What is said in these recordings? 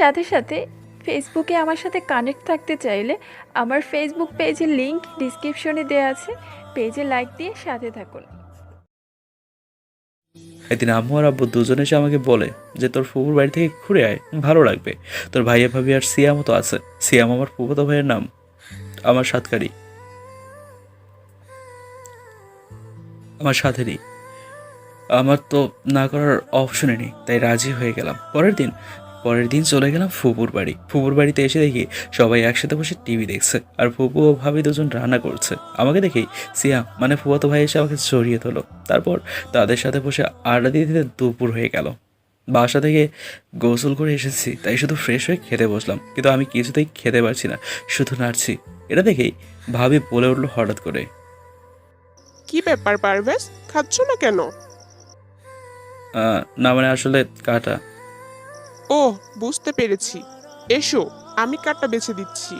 সাথে সাথে ফেসবুকে আমার সাথে কানেক্ট থাকতে চাইলে আমার ফেসবুক পেজের লিংক ডিসক্রিপশনে দেওয়া আছে। পেজে লাইক দিয়ে সাথে থাকুন। একদিন আম্মু আর আব্বু দুজনে এসে আমাকে বলে যে, তোর ফুপুর বাড়ি থেকে ঘুরে আয়, ভালো লাগবে। তোর ভাইয়া ভাবি আর সিয়ামও তো আছে। সিয়াম আমার ফুফুতো ভাইয়ের নাম, আমার সাতকারি। আমার সাথে নেই। আমার তো না করার অপশনে নেই, তাই রাজি হয়ে গেলাম। পরের দিন পরের দিন চলে গেলাম ফুপুর বাড়ি। ফুপুর বাড়িতে এসে দেখি সবাই একসাথে বসে টিভি দেখছে আর ফুপু ও ভাবি দুজন রান্না করছে। আমাকে দেখেই সিয়াম মানে ফুয়াতো ভাই এসে আমাকে জড়িয়ে তোলো তারপর তাদের সাথে বসে আড্ডা দিতে দিতে দুপুর হয়ে গেল। বাসা থেকে গোসল করে এসেছি তাই শুধু ফ্রেশ হয়ে খেতে বসলাম। কিন্তু আমি কিছুতেই খেতে পারছি না শুধু নাড়ছি। এটা দেখেই ভাবি বলে উঠল হঠাৎ করে। কি ব্যাপার পারভেজ? খাচ্ছ না কেন? না মানে আসলে কাটা। ও বুঝতে পেরেছি। এসো, আমি কাটটা বেছে দিচ্ছি।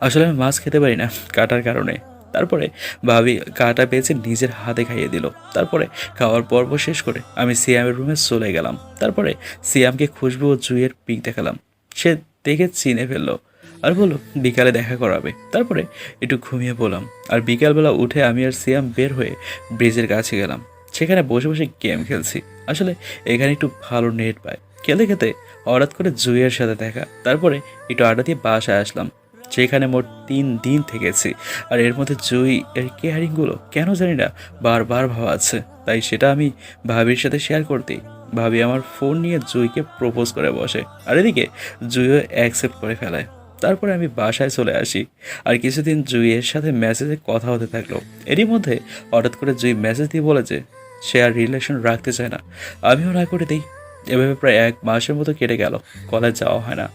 আসলে আমি মাছ খেতে পারি না কাটার কারণে। তারপরে ভাবি কাটা পেয়েছে নিজের হাতে খাইয়ে দিল। তারপরে খাওয়ার পর্ব শেষ করে আমি সিয়ামের রুমে চলে গেলাম। তারপরে সিয়ামকে খুশবু ও জুইয়ের পিক দেখালাম। সে দেখে চিনে ফেলল, আর বলল, বিকালে দেখা করাবে। তারপরে একটু ঘুমিয়ে বললাম আর বিকালবেলা উঠে আমি আর সিয়াম বের হয়ে ব্রিজের কাছে গেলাম। সেখানে বসে বসে গেম খেলছি। আসলে এখানে একটু ভালো নেট পায়। খেলতে খেতে হঠাৎ করে জুইয়ের সাথে দেখা, তারপরে একটু আড্ডা দিয়ে বাসায় আসলাম সেখানে মোট তিন দিন থেকেছি। আর এর মধ্যে জুই এর কেয়ারিংগুলো কেন জানি না বারবার ভাবাচ্ছে তাই সেটা আমি ভাবির সাথে শেয়ার করতেই ভাবি আমার ফোন নিয়ে জুইকে প্রপোজ করে বসে, আর এদিকে জুইও অ্যাকসেপ্ট করে ফেলায়। তারপরে আমি বাসায় চলে আসি, আর কিছুদিন জুইয়ের সাথে মেসেজে কথা হতে থাকল। এরই মধ্যে হঠাৎ করে জুই মেসেজ দিয়ে বলে যে সে আর রিলেশন রাখতে চায় না। আমিও না করে দিই। এভাবে প্রায় এক মাসের মতো কেটে গেল। কলেজ যাওয়া হয় না।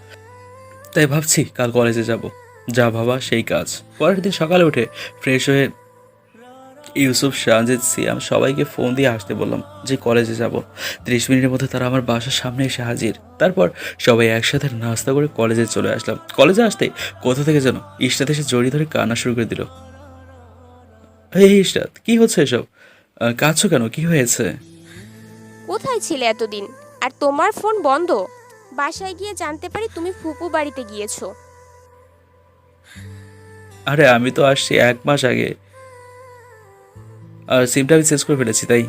তাই ভাবছি কাল কলেজে যাব। যা ভাবা সেই কাজ। পরের দিন সকালে উঠে ফ্রেশ হয়ে ইউসুফ শাহজিদ সিয়াম সবাইকে ফোন দিয়ে আসতে বললাম যে কলেজে যাব। ত্রিশ মিনিটের মধ্যে তারা আমার বাসার সামনে এসে হাজির। তারপর সবাই একসাথে নাস্তা করে কলেজে চলে আসলাম। কলেজে আসতে কোথা থেকে যেন ইস্টাত এসে জড়িয়ে ধরে কান্না শুরু করে দিল। এই ইস্টাত কি হচ্ছে এসব? কাঁদছো কেন? কি হয়েছে? কোথায় ছিলে এতদিন? আর তোমার ফোন বন্ধ? বাসায় গিয়ে জানতে পারি তুমি ফুপু বাড়িতে গিয়েছো। আরে আমি তো আসছি এক মাস আগে। আর সিমটা আমি চেঞ্জ করে ফেলেছি তাই।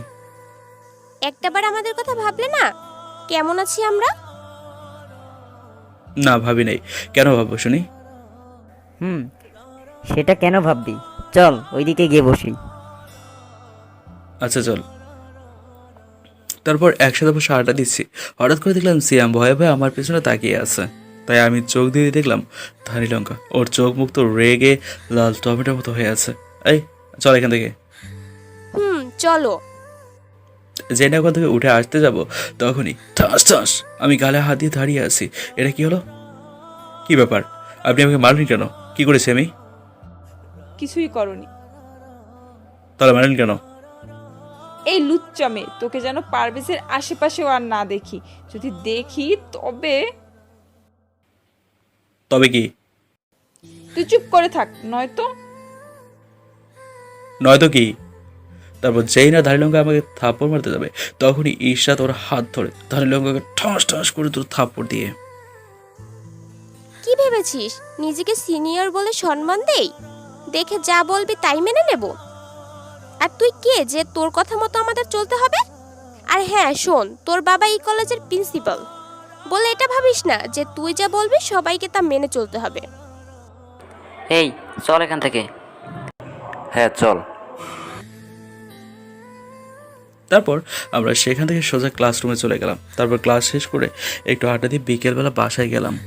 একটাবার আমাদের কথা ভাবলে না? কেমন আছি আমরা? না ভাবি নাই। কেন ভাববো শুনি? হুম সেটা কেন ভাববি? চল ওইদিকে গিয়ে বসি। আচ্ছা চল। তারপর একসাথে বসে আড্ডা দিচ্ছি। হঠাৎ করে দেখলাম সিয়াম ভয়ে ভয়ে আমার পেছনে তাকিয়ে আছে। তাই আমি চোখ দিয়ে দেখলাম ধানি লঙ্কা। ওর চোখ মুখ তো রেগে লাল টমেটোর মতো হয়ে আছে। এই চল এখান থেকে। হুম চলো। যে ওখান থেকে উঠে আসতে যাব তখনই ঠাস ঠাস আমি গালে হাত দিয়ে দাঁড়িয়ে আছি। এটা কি হলো? কি ব্যাপার? আপনি আমাকে মারলেন কেন? কি করেছি আমি? কিছুই করনি। তাহলে মারলেন কেন? এই লুচ্চামে তোকে যেন পারভেজের আশেপাশেও আর না দেখি। যদি দেখি তবে তবে কি? তুই চুপ করে থাক নয়তো নয়তো কি? তারপর যেই না ধানি লঙ্কা আমাকে থাপ্পড় মারতে যাবে তখনই ঈর্ষা তোর হাত ধরে ধানি লঙ্কাকে ঠাস ঠাস করে তোর থাপ্পড় দিয়ে। কি ভেবেছিস? নিজেকে সিনিয়র বলে সম্মান দেই? দেখে যা বলবি তাই মেনে নেব। আর তুই কে যে তোর কথা মতো আমাদের চলতে হবে? আর হ্যাঁ শোন তোর বাবা এই কলেজের প্রিন্সিপাল। বলে এটা ভাবিস না যে তুই যা বলবি সবাইকে তা মেনে চলতে হবে। এই চল এখান থেকে। হ্যাঁ চল। তারপর আমরা সেখান থেকে সোজা ক্লাসরুমে চলে গেলাম। তারপর ক্লাস শেষ করে একটু আড্ডা দিয়ে বিকেলবেলা বাসায় গেলাম।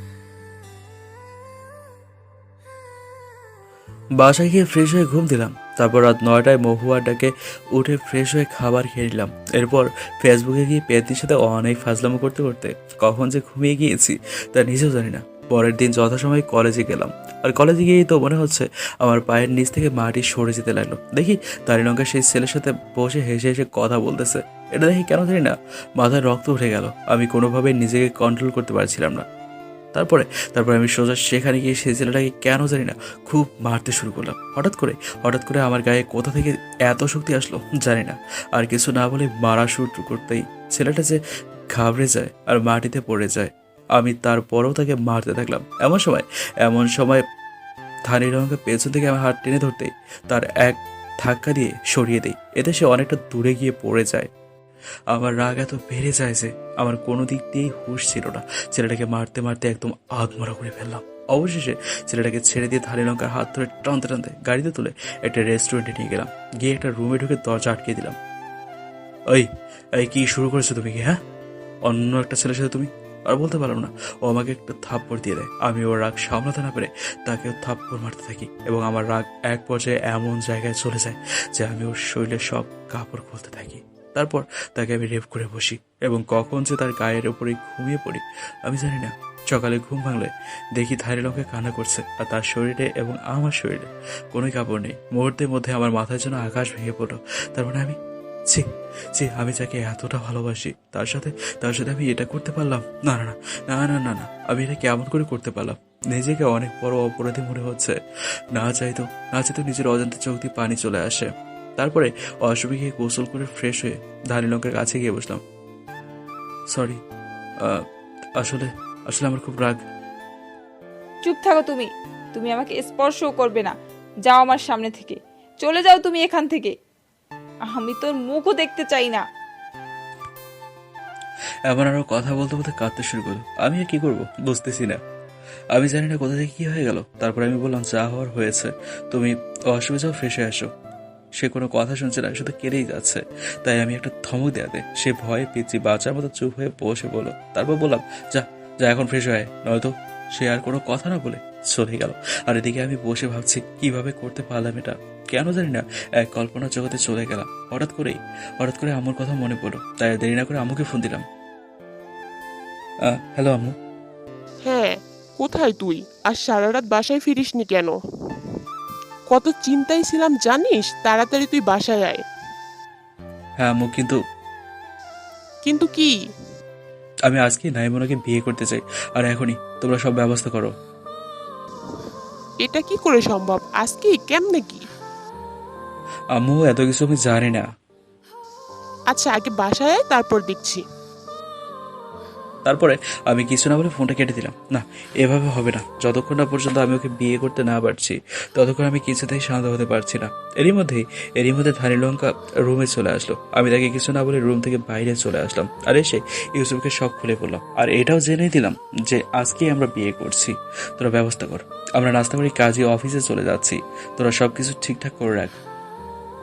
বাসায় গিয়ে ফ্রেশ হয়ে ঘুম দিলাম। তারপর রাত নয়টায় মহুয়ার ডাকে উঠে ফ্রেশ হয়ে খাবার খেয়ে নিলাম। এরপর ফেসবুকে গিয়ে পেতির সাথে অনেক ফাজলামো করতে করতে কখন যে ঘুমিয়ে গিয়েছি তা নিজেও জানি না। পরের দিন যথাসময়ে কলেজে গেলাম। আর কলেজে গিয়েই তো মনে হচ্ছে আমার পায়ের নিচ থেকে মাটি সরে যেতে লাগল। দেখি তারিলঙ্কা সেই ছেলের সাথে বসে হেসে হেসে কথা বলতেছে। এটা দেখি কেন জানি না, মাথায় রক্ত উঠে গেল। আমি কোনোভাবে নিজেকে কন্ট্রোল করতে পারছিলাম না। তারপরে তারপরে আমি সোজা সেখানে গিয়ে সেই ছেলেটাকে কেন জানি না খুব মারতে শুরু করলাম। হঠাৎ করে হঠাৎ করে আমার গায়ে কোথা থেকে এত শক্তি আসলো জানি না। আর কিছু না বলে মারা শুরু করতেই ছেলেটা যে ঘাবড়ে যায় আর মাটিতে পড়ে যায়। আমি তারপরেও তাকে মারতে থাকলাম। এমন সময় এমন সময় ধানির রঙকে পেছন থেকে আমার হাত টেনে ধরতেই তার এক ধাক্কা দিয়ে সরিয়ে দেই। এতে সে অনেকটা দূরে গিয়ে পড়ে যায়। আমার রাগ এত বেড়ে যায় যে আমার কোনো দিক দিয়েই হুঁশ ছিল না। ছেলেটাকে মারতে মারতে একদম আধমরা করে ফেললাম। অবশেষে ছেলেটাকে ছেড়ে দিয়ে ধানি লঙ্কার হাত ধরে টানতে টানতে গাড়িতে তুলে একটা রেস্টুরেন্টে নিয়ে গেলাম। গিয়ে একটা রুমে ঢুকে দরজা আটকে দিলাম। ওই এই, কি শুরু করেছ তুমি কি হ্যাঁ? অন্য একটা ছেলের সাথে তুমি? আর বলতে পারলাম না। ও আমাকে একটা থাপ্পড় দিয়ে দেয়। আমি ওর রাগ সামলাতে না পেরে তাকেও থাপ্পড় মারতে থাকি এবং আমার রাগ এক পর্যায়ে এমন জায়গায় চলে যায় যে আমি ওর শরীরে সব কাপড় খুলতে থাকি। তারপর তাকে আমি রেপ করে বসি এবং কখন যে তার গায়ের উপরে ঘুমিয়ে পড়ি, আমি জানি না। সকালে ঘুম ভাঙলে দেখি ধারে লোকে কান্না করছে, আর তার শরীরে এবং আমার শরীরে কোনো কাপড় নেই। মুহূর্তের মধ্যে আমার মাথার জন্য আকাশ ভেঙে পড়ল। তার মানে আমি, ছি ছি, আমি যাকে এতটা ভালোবাসি, তার সাথে তার সাথে আমি এটা করতে পারলাম? না না না না না না না, আমি এটা কেমন করে করতে পারলাম? নিজেকে অনেক বড় অপরাধী মনে হচ্ছে। না চাইতো না চাইতো নিজের অজান্তে চোখ দিয়ে পানি চলে আসে। তারপরে অসুবি গিয়ে গোসল করে ফ্রেশ হয়ে ধানি লঙ্কার কাছে গিয়ে বসলাম। সরি আসলে আসলে আমার খুব রাগ। চুপ থাকো তুমি। তুমি আমাকে স্পর্শও করবে না। যাও আমার সামনে থেকে। চলে যাও তুমি এখান থেকে। আমি তোর মুখও দেখতে চাই না। এমন আরও কথা বলতে বলতে কাঁদতে শুরু করল। আমি আর কি করব? বুঝতেছি না। আমি জানি না কোথা থেকে কি হয়ে গেল। তারপর আমি বললাম যা হওয়ার হয়েছে। তুমি অসুবিধাও ফ্রেশ হয়ে আসো। সে কোনো কথা শুনছে না, শুধু কেঁদেই যাচ্ছে। তাই আমি একটা ধমক দেয়াতে সে ভয়ে পিচ্ছি বাচ্চার মতো চুপ হয়ে বসে বলো তারপর বললাম, যা যা এখন ফ্রেশ হয়ে নয়তো সে আর কোনো কথা না বলে চলে গেল। আর এদিকে আমি বসে ভাবছি, কীভাবে করতে পারলাম এটা? কেন জানি না, এক কল্পনা জগতে চলে গেলাম। হঠাৎ করেই, হঠাৎ করে আমার কথা মনে পড়ল। তাই দেরি না করে আম্মুকে ফোন দিলাম। হ্যালো আম্মু। হ্যাঁ কোথায় তুই? আর সারা রাত বাসায় ফিরিসনি কেন? কত চিন্তায় ছিলাম জানিস? তাড়াতাড়ি তুই বাসায় আয়। হ্যাঁ আম্মু কিন্তু কিন্তু কি? আমি আজকে নাইমনাকে বিয়ে করতে চাই। আর এখনই তোমরা সব ব্যবস্থা করো। এটা কি করে সম্ভব? আজকে কেমনে কি? আম্মু এত কিছু আমি জানি না। আচ্ছা আগে বাসায় আয় তারপর দেখছি। তারপরে আমি কিছু না বলে ফোনটা কেটে দিলাম। না, এভাবে হবে না। যতক্ষণ না পর্যন্ত আমি ওকে বিয়ে করতে না পারছি, ততক্ষণ আমি কিছুতেই শান্ত হতে পারছি না। এরই মধ্যেই এরই মধ্যে ধানি লঙ্কা রুমে চলে আসলো। আমি তাকে কিছু না বলে রুম থেকে বাইরে চলে আসলাম আর এসে ইউসুফকে সব খুলে বললাম, আর এটাও জেনে দিলাম যে আজকেই আমরা বিয়ে করছি। তোরা ব্যবস্থা কর। আমরা নাস্তা করে কাজে অফিসে চলে যাচ্ছি। তোরা সব কিছু ঠিকঠাক করে রাখ।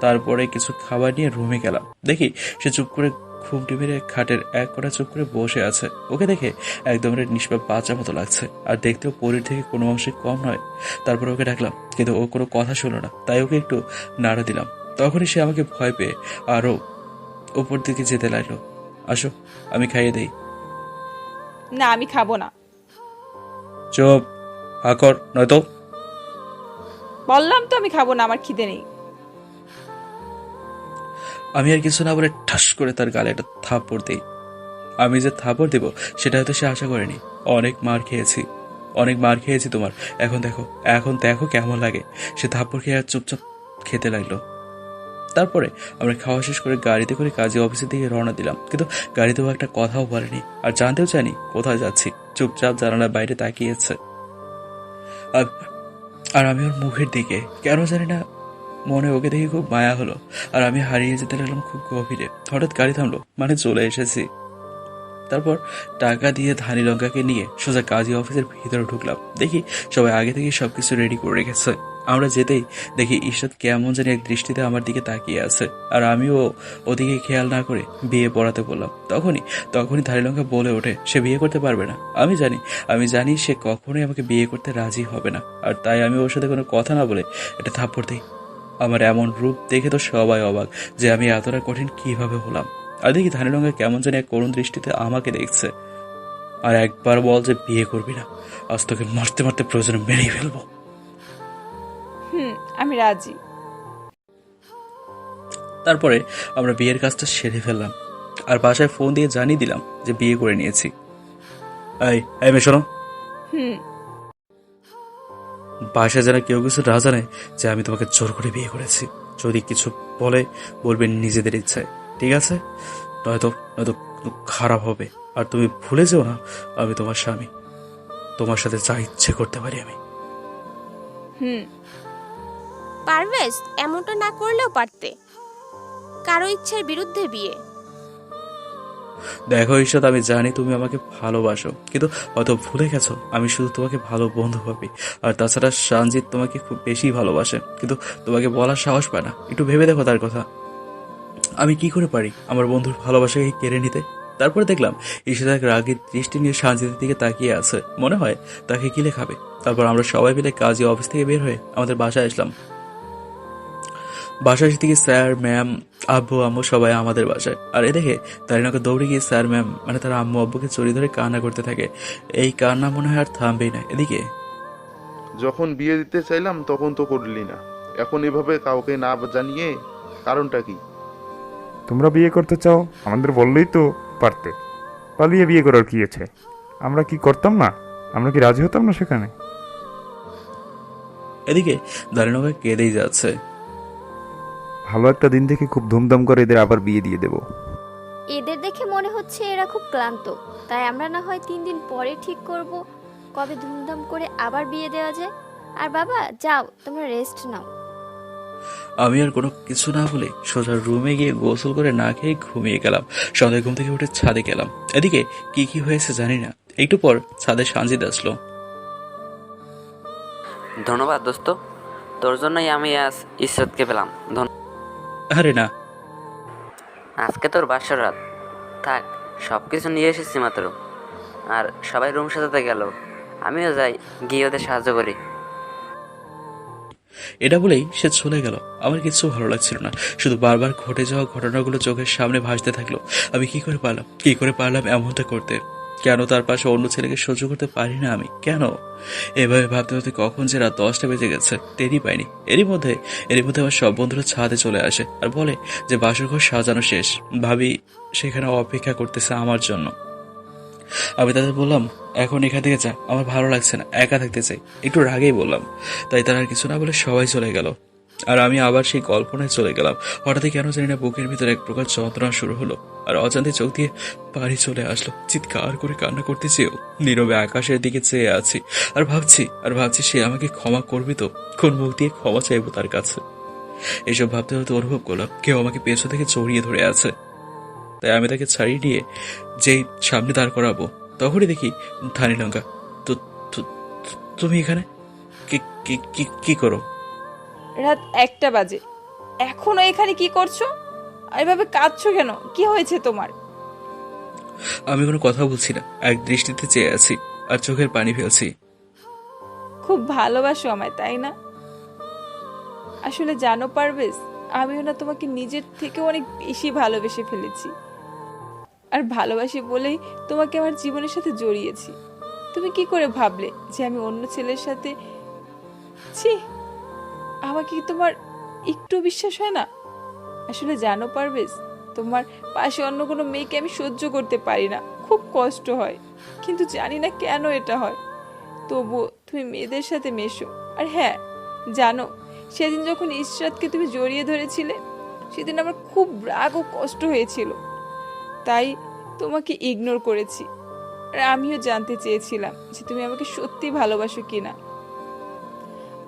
তারপরে কিছু খাবার নিয়ে রুমে গেলাম। দেখি সে চুপ করে ঘুমটি মেরে খাটের এক কোণা চুপ করে বসে আছে। ওকে দেখে একদম নিষ্পাপ বাচ্চার মতো লাগছে। আর দেখতেও পরির থেকে কোনো অংশে কম নয়। তারপরে ওকে ডাকলাম কিন্তু ও কোনো কথা শুনলো না। তাই ওকে একটু নাড়া দিলাম। তখনই সে আমাকে ভয় পেয়ে আরও ওপর দিকে যেতে লাগল। আসো আমি খাইয়ে দেই। না আমি খাব না। চুপ হাকর নয়তো। বললাম তো আমি খাব না আমার খিদে নেই। আমি আর কিছু না বলে ঠাস করে তার গালে একটা থাপ্পড় দিই। আমি যে থাপড় দেব, সেটা হয়তো সে আশা করেনি। অনেক মার খেয়েছি। অনেক মার খেয়েছি তোমার। এখন দেখো এখন দেখো কেমন লাগে। সে থাপ্পড় খেয়ে আর চুপচাপ খেতে লাগল। তারপরে আমরা খাওয়া শেষ করে গাড়িতে করে কাজে অফিসের দিকে রওনা দিলাম। কিন্তু গাড়িতেও একটা কথাও বলেনি। আর জানতেও চাইনি কোথায় যাচ্ছি। চুপচাপ জানালার বাইরে তাকিয়েছে। আর আমি ওর মুখের দিকে, কেন জানি না মনে ওকে দেখে খুব মায়া হলো। আর আমি হারিয়ে যেতে লাগলাম খুব গভীরে। হঠাৎ গাড়ি থামলো মানে চলে এসেছি। তারপর টাকা দিয়ে ধানি লঙ্কাকে নিয়ে সোজা কাজী অফিসের ভিতরে ঢুকলাম। দেখি সবাই আগে থেকে সবকিছু রেডি করে রেখেছে। আমরা যেতেই দেখি ঈশাদ কেমন জানি এক দৃষ্টিতে আমার দিকে তাকিয়ে আছে। আর আমিও ওদিকে খেয়াল না করে বিয়ে পড়াতে বললাম। তখনই তখনই ধানি লঙ্কা বলে ওঠে, সে বিয়ে করতে পারবে না। আমি জানি আমি জানি সে কখনোই আমাকে বিয়ে করতে রাজি হবে না। আর তাই আমি ওর সাথে কোনো কথা না বলে এটা থাপ্পড় দিই। আমার এমন রূপ দেখে তো সবাই অবাক যে আমি এতটা কঠিন কীভাবে হলাম। আর দেখি ধানের রঙে কেমন যেন এক করুণ দৃষ্টিতে আমাকে দেখছে। আর একবার বল যে বিয়ে করবি না আজ তোকে মারতে মারতে প্রয়োজনে মেরেই ফেলব। হুম আমি রাজি। তারপরে আমরা বিয়ের কাজটা সেরে ফেললাম। আর বাসায় ফোন দিয়ে জানিয়ে দিলাম যে বিয়ে করে নিয়েছি। এই এই মেয়ে শোনো। হুম। বাসায় যেন কেউ কিছু না জানে যে আমি তোমাকে জোর করে বিয়ে করেছি। যদি কিছু বলে বলবেন নিজেদের ইচ্ছায়। ঠিক আছে? নয়তো নয়তো খারাপ হবে। আর তুমি ভুলে যেও না, আমি তোমার স্বামী। তোমার সাথে যা ইচ্ছে করতে পারি আমি। হুম। পারভেজ, এমনটা না করলেও পারতে। কারও ইচ্ছার বিরুদ্ধে বিয়ে। দেখো ঈশ্বর, আমি জানি তুমি আমাকে ভালোবাসো, কিন্তু হয়তো ভুলে গেছো, আমি শুধু তোমাকে ভালো বন্ধু ভাবি। আর তাছাড়া সঞ্জিত তোমাকে খুব বেশি ভালোবাসে, কিন্তু তোমাকে বলার সাহস পায় না। একটু ভেবে দেখো তার কথা। আমি কি করে পারি আমার বন্ধুর ভালোবাসাকে কেড়ে নিতে? তারপরে দেখলাম ঈশাদ এক রাগের দৃষ্টি নিয়ে সঞ্জিতের দিকে তাকিয়ে আছে। মনে হয় তাকে গিলে খাবে তারপর আমরা সবাই মিলে কাজে অফিস থেকে বের হয়ে আমাদের বাসায় আসলাম। বাসায় থেকে স্যার, ম্যাম আব্বু আম্মু সবাই আমাদের বাসায়। আর এ দেখে তারিনাকে দৌড়ে গিয়ে স্যার ম্যাম মানে তার আম্মু আব্বুকে চড়ি ধরে কান্না করতে থাকে। এই কান্না মনে হয় আর থামবেই না। এদিকে? যখন বিয়ে দিতে চাইলাম তখন তো করলি না। এখন এভাবে কাউকে না জানিয়ে কারণটা কি? তোমরা বিয়ে করতে চাও? আমাদের বললেই তো পারতে। পালিয়ে বিয়ে করার কি আছে? আমরা কি করতাম না? আমরা কি রাজি হতাম না সেখানে? এদিকে দারিনাকে কেঁদেই যাচ্ছে। ভালো একটা দিন দেখে খুব ধুমধাম করে এদের আবার বিয়ে দিয়ে দেবো। এদের দেখে মনে হচ্ছে এরা খুব ক্লান্ত। তাই আমরা না হয় তিন দিন পরে ঠিক করব কবে ধুমধাম করে আবার বিয়ে দেওয়া যায়। আর বাবা যাও তোমরা রেস্ট নাও। আমি আর কোনো কিছু না বলে সোজা রুমে গিয়ে গোসল করে না খেয়ে ঘুমিয়ে গেলাম। সন্ধ্যায় ঘুম থেকে উঠে ছাদে গেলাম। এদিকে কি কি হয়েছে জানি না। একটু পর ছাদে সানজিদ আসলো। ধন্যবাদ দোস্ত। তোর জন্যই আমি আজ ঈশ্বরকে পেলাম। ধন্য আরে না। আজকে তোর বাসর রাত। থাক সব কিছু নিয়ে এসেছি মাত্র। আর সবাই রুম সাজাতে গেল। আমিও যাই গিয়ে ওদের সাহায্য করি। এটা বলেই সে চলে গেল। আমার কিছু ভালো লাগছিল না। শুধু বারবার ঘটে যাওয়া ঘটনাগুলো চোখের সামনে ভাসতে থাকল। আমি কি করে পারলাম? কি করে পারলাম এমনটা করতে? কেন তার পাশে অন্য ছেলেকে সহ্য করতে পারি না আমি? কেন? এভাবে ভাবতে ভাবতে কখন যে রাত দশটা বেজে গেছে, টেরই পাইনি। এরই মধ্যে এরই মধ্যে আমার সব বন্ধুরা ছাদে চলে আসে আর বলে যে বাসর ঘর সাজানো শেষ। ভাবি সেখানে অপেক্ষা করতেছে আমার জন্য। আমি তাদের বললাম, এখন এখান থেকে যা, আমার ভালো লাগছে না, একা থাকতে চাই। একটু রাগেই বললাম। তাই তারা আর কিছু না বলে সবাই চলে গেল। আর আমি আবার সেই কল্পনায় চলে গেলাম। হঠাৎই কেন জানি না বুকের ভিতরে এক প্রকার যন্ত্রণা শুরু হলো আর অজান্তে চোখ দিয়ে বাড়ি চলে আসলো। চিৎকার করে কান্না করতে চেয়েও নীরবে আকাশের দিকে চেয়ে আছি। আর ভাবছি আর ভাবছি সে আমাকে ক্ষমা করবে তো। কোন মুখ দিয়ে ক্ষমা চাইব তার কাছে? এসব ভাবতে ভাবতে অনুভব করলাম, কেউ আমাকে পেছন থেকে জড়িয়ে ধরে আছে। তাই আমি তাকে ছাড়িয়ে নিয়ে যেই সামনে দাঁড় করাবো, তখনই দেখি ধানি লঙ্কা তো তুমি এখানে? কি- কি- কি করো? রাত একটা বাজে। এখনও এখানে কি করছ? এভাবে কাঁদছো কেন? কি হয়েছে তোমার? আমি কোনো কথা বলছি না। এক দৃষ্টিতে চেয়ে আছি আর চোখের পানি ফেলছি। খুব ভালোবাসো আমায় তাই না? আসলে জানো পারবেশ আমিও না তোমাকে নিজের থেকে অনেক বেশি ভালোবেসে ফেলেছি। আর ভালোবাসি বলেই তোমাকে আমার জীবনের সাথে জড়িয়েছি। তুমি কি করে ভাবলে যে আমি অন্য ছেলের সাথে ছি! আমাকে কি তোমার একটু বিশ্বাস হয় না? আসলে জানো পারবেশ তোমার পাশে অন্য কোনো মেয়েকে আমি সহ্য করতে পারি না। খুব কষ্ট হয়, কিন্তু জানি না কেন এটা হয়। তবুও তুমি মেয়েদের সাথে মেশো। আর হ্যাঁ জানো, সেদিন যখন ইশরাতকে তুমি জড়িয়ে ধরেছিলে, সেদিন আমার খুব রাগ ও কষ্ট হয়েছিল। তাই তোমাকে ইগনোর করেছি। আর আমিও জানতে চেয়েছিলাম যে তুমি আমাকে সত্যি ভালোবাসো কিনা।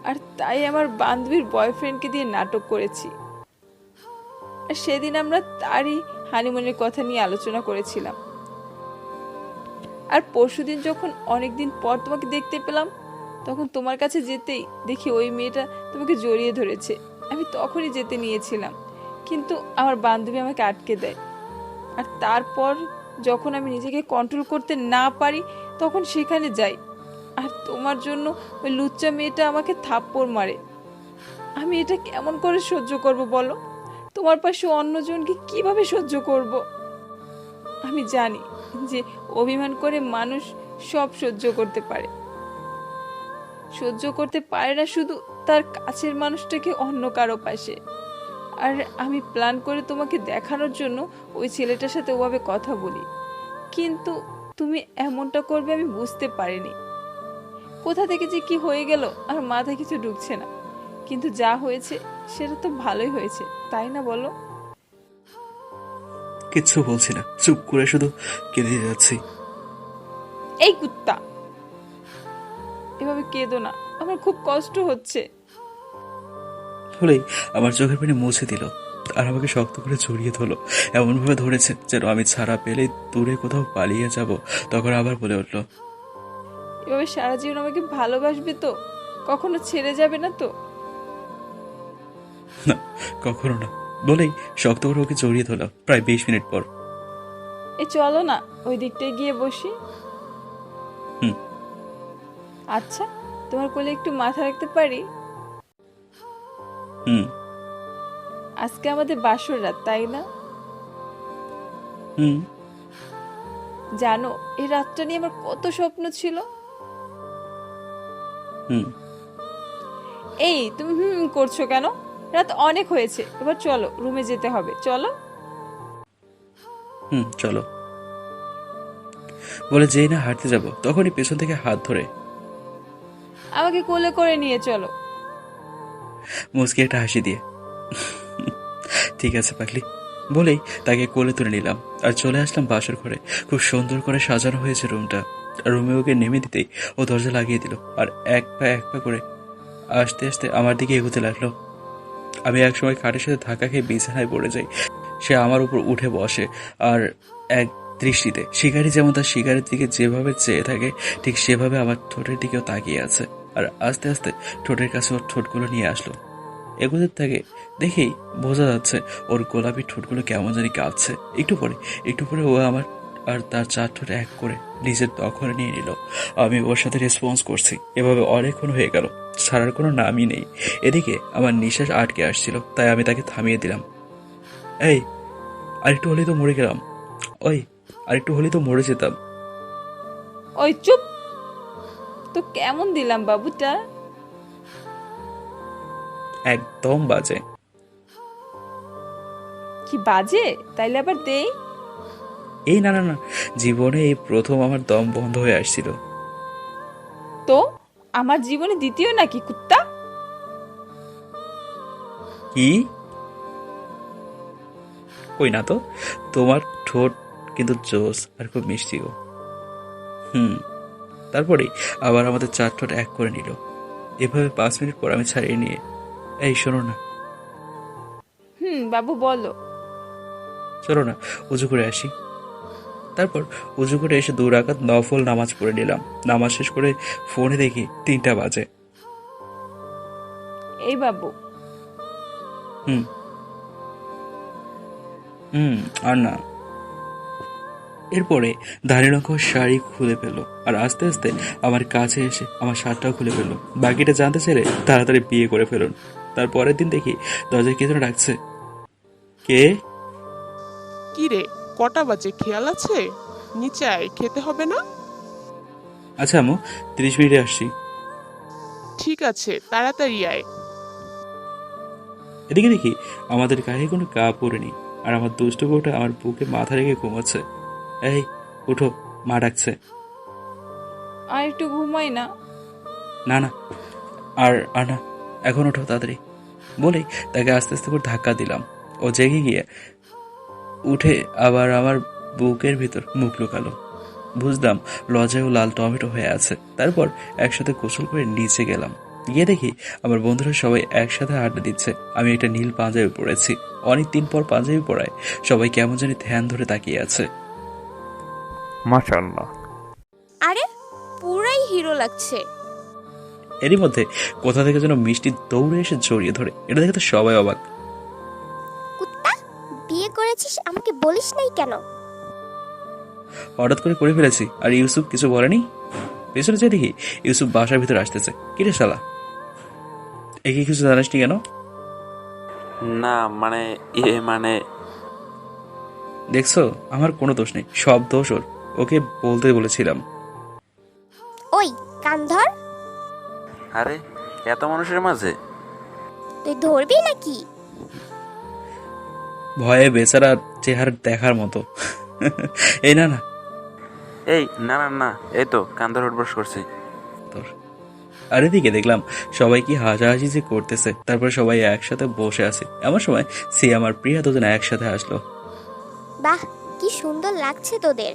আর তাই আমার বান্ধবীর বয়ফ্রেন্ডকে দিয়ে নাটক করেছি। আর সেদিন আমরা তারই হানিমুনের কথা নিয়ে আলোচনা করেছিলাম। আর পরশুদিন যখন অনেকদিন পর তোমাকে দেখতে পেলাম, তখন তোমার কাছে যেতেই দেখি ওই মেয়েটা তোমাকে জড়িয়ে ধরেছে। আমি তখনই যেতে নিয়েছিলাম, কিন্তু আমার বান্ধবী আমাকে আটকে দেয়। আর তারপর যখন আমি নিজেকে কন্ট্রোল করতে না পারি, তখন সেখানে যাই। আর তোমার জন্য ওই লুচ্চা মেয়েটা আমাকে থাপ্পড় মারে। আমি এটা কেমন করে সহ্য করব বলো? তোমার পাশে অন্যজনকে কীভাবে সহ্য করব? আমি জানি যে অভিমান করে মানুষ সব সহ্য করতে পারে। সহ্য করতে পারে না শুধু তার কাছের মানুষটাকে অন্য কারও পাশে। আর আমি প্ল্যান করে তোমাকে দেখানোর জন্য ওই ছেলেটার সাথে ওভাবে কথা বলি। কিন্তু তুমি এমনটা করবে আমি বুঝতে পারিনি। কোথা থেকে যে কি হয়ে গেল আর মাথায় কিছু ঢুকছে না। কিন্তু যা হয়েছে সেটা তো ভালোই হয়েছে তাই না বলো? কিচ্ছু বলছি না চুপ করে শুধু কেঁদে যাচ্ছি। এই কুত্তা! এভাবে কেঁদো না আমার খুব কষ্ট হচ্ছে। বলেই আমার চোখের পানি মুছে দিল আর আমাকে শক্ত করে জড়িয়ে ধরলো। এমনভাবে ধরেছে যেন আমি ছাড়া পেলেই দূরে কোথাও পালিয়ে যাব তখন আবার বলে উঠল এভাবে সারা জীবন আমাকে ভালোবাসবে তো? কখনো ছেড়ে যাবে না তো? না কখনো না। বলেই শক্ত করে ওকে জড়িয়ে ধরলাম প্রায় বিশ মিনিট পর। এ চলো না ওই দিকটায় গিয়ে বসি। হুম। আচ্ছা তোমার কোলে একটু মাথা রাখতে পারি? হুম। আজকে আমাদের বাসর রাত তাই না? হুম। জানো এই রাতটা নিয়ে আমার কত স্বপ্ন ছিল। হুম। এই তুমি হুম করছ কেন? রাত অনেক হয়েছে। এবার চলো রুমে যেতে হবে। চলো। হুম চলো। বলে যেই না হাঁটতে যাব তখনই পেছন থেকে হাত ধরে। আমাকে কোলে করে নিয়ে চলো। মুচকি একটা হাসি দিয়ে। ঠিক আছে পাগলি। বলেই তাকে কোলে তুলে নিলাম। আর চলে আসলাম বাসর ঘরে। খুব সুন্দর করে সাজানো হয়েছে রুমটা। আর রুমে ওকে নেমে দিতেই ও দরজা লাগিয়ে দিল আর এক পা এক পা করে আস্তে আস্তে আমার দিকে এগোতে লাগল। আমি একসময় খাটের সাথে ধাক্কা খেয়ে বিছানায় পড়ে যাই। সে আমার উপর উঠে বসে আর এক দৃষ্টিতে শিকারি যেমন তার শিকারের দিকে যেভাবে চেয়ে থাকে, ঠিক সেভাবে আমার ঠোঁটের দিকেও তাকিয়ে আছে আর আস্তে আস্তে ঠোঁটের কাছে ওর ঠোঁটগুলো নিয়ে আসলো। এগোতে থাকে দেখেই বোঝা যাচ্ছে ওর গোলাপি ঠোঁটগুলো কেমন জানি কাঁপছে। একটু পরে একটু পরে ও আমার আর তার চার এক করে নিজের দখলে নিয়ে নিল। আমি ওর সাথে রেসপন্স করছি। এভাবে অনেকক্ষণ হয়ে গেল। ছাড়ার কোনো নামই নেই। এদিকে আমার নিঃশ্বাস আটকে আসছিল তাই আমি তাকে থামিয়ে দিলাম। এই আরেকটু হলেই তো মরে গেলাম। ওই আরেকটু হলেই তো মরে যেতাম। ওই চুপ। তো কেমন দিলাম বাবুটা? একদম বাজে। কি বাজে? তাইলে আবার দেই। এই না না না জীবনে এই প্রথম আমার দম বন্ধ হয়ে আসছিল। তো? আমার জীবনে দ্বিতীয় নাকি কুত্তা? কি? কই না তো তোমার ঠোঁট কিন্তু জোস আর খুব মিষ্টিও হুম তারপরেই আবার আমাদের চার ঠোঁট এক করে নিল। এভাবে পাঁচ মিনিট পর আমি ছাড়িয়ে নিয়ে এই শোনো না। হুম বাবু বলো। চলো না উজু করে আসি। তারপর উজু করে এসে দু রাকাত নফল নামাজ পড়ে নিলাম। নামাজ শেষ করে ফোনে দেখি তিনটা বাজে। এই বাবু। হুম। হুম আর না। এরপরে ধানিরঙ্গ শাড়ি খুলে ফেলল আর আস্তে আস্তে আমার কাছে এসে আমার শার্টটাও খুলে ফেলল। বাকিটা জানতে চাইলে তাড়াতাড়ি বিয়ে করে ফেলুন। তার পরের দিন দেখি দরজায় কে যেন ডাকছে। কে? কি রে? কটা বাজে? খেয়াল আছে? নিচে আয় খেতে হবে না? আচ্ছা আমু তিরিশ মিনিটে আসছি। ঠিক আছে তাড়াতাড়ি আয়। এদিকে দেখি আমাদের গায়ে কোনো কাপড় নেই আর আমার দুষ্ট বউটা আমার বুকে মাথা রেখে ঘুমাচ্ছে। এই উঠো মা ডাকছে। আর একটু ঘুমাই না। না না আর আর না এখন ওঠো তাড়াতাড়ি। বলেই তাকে আস্তে আস্তে করে ধাক্কা দিলাম। ও জেগে গিয়ে উঠে আবার আমার বুকের ভিতর মুখ লুকালো। বুঝলাম লজায় ও লাল টমেটো হয়ে আছে। তারপর একসাথে গোসল করে নিচে গেলাম। গিয়ে দেখি আমার বন্ধুরা সবাই একসাথে আড্ডা দিচ্ছে। আমি একটা নীল পাঞ্জাবি পরেছি। অনেক দিন পর পাঞ্জাবি পরায়। সবাই কেমন জানি ধ্যান ধরে তাকিয়ে আছে। আরে পুরাই হিরো লাগছে। এরই মধ্যে কোথা থেকে যেন মিষ্টি দৌড়ে এসে জড়িয়ে ধরে। এটা দেখে তো সবাই অবাক। করেছিস? আমাকে বলিস নাই কেন? হঠাৎ করে করে ফেলেছি। আর ইউসুফ কিছু বলেনি? পেছনে যে দেখি ইউসুফ বাসার ভিতরে আসতেছে। কিরে শালা? একে কিছু জানাসনি কেন? না মানে এ মানে দেখছ আমার কোনো দোষ নেই। সব দোষ ওর। ওকে বলতে বলেছিলাম। ওই কান ধর। আরে এত মানুষের মাঝে? তুই ধরবি নাকি? ভয়ে বেচারা চেহারা দেখার মতো। এই না না। এই না না না। এই তো কান্দর উঠবস করছি। তোর। আর এদিকে দেখলাম সবাই কি হাসাহাসি যে করতেছে তারপর সবাই একসাথে বসে আছে। এমন সময় সে আমার প্রিয়া দুজন একসাথে আসলো। বাহ কি সুন্দর লাগছে তোদের।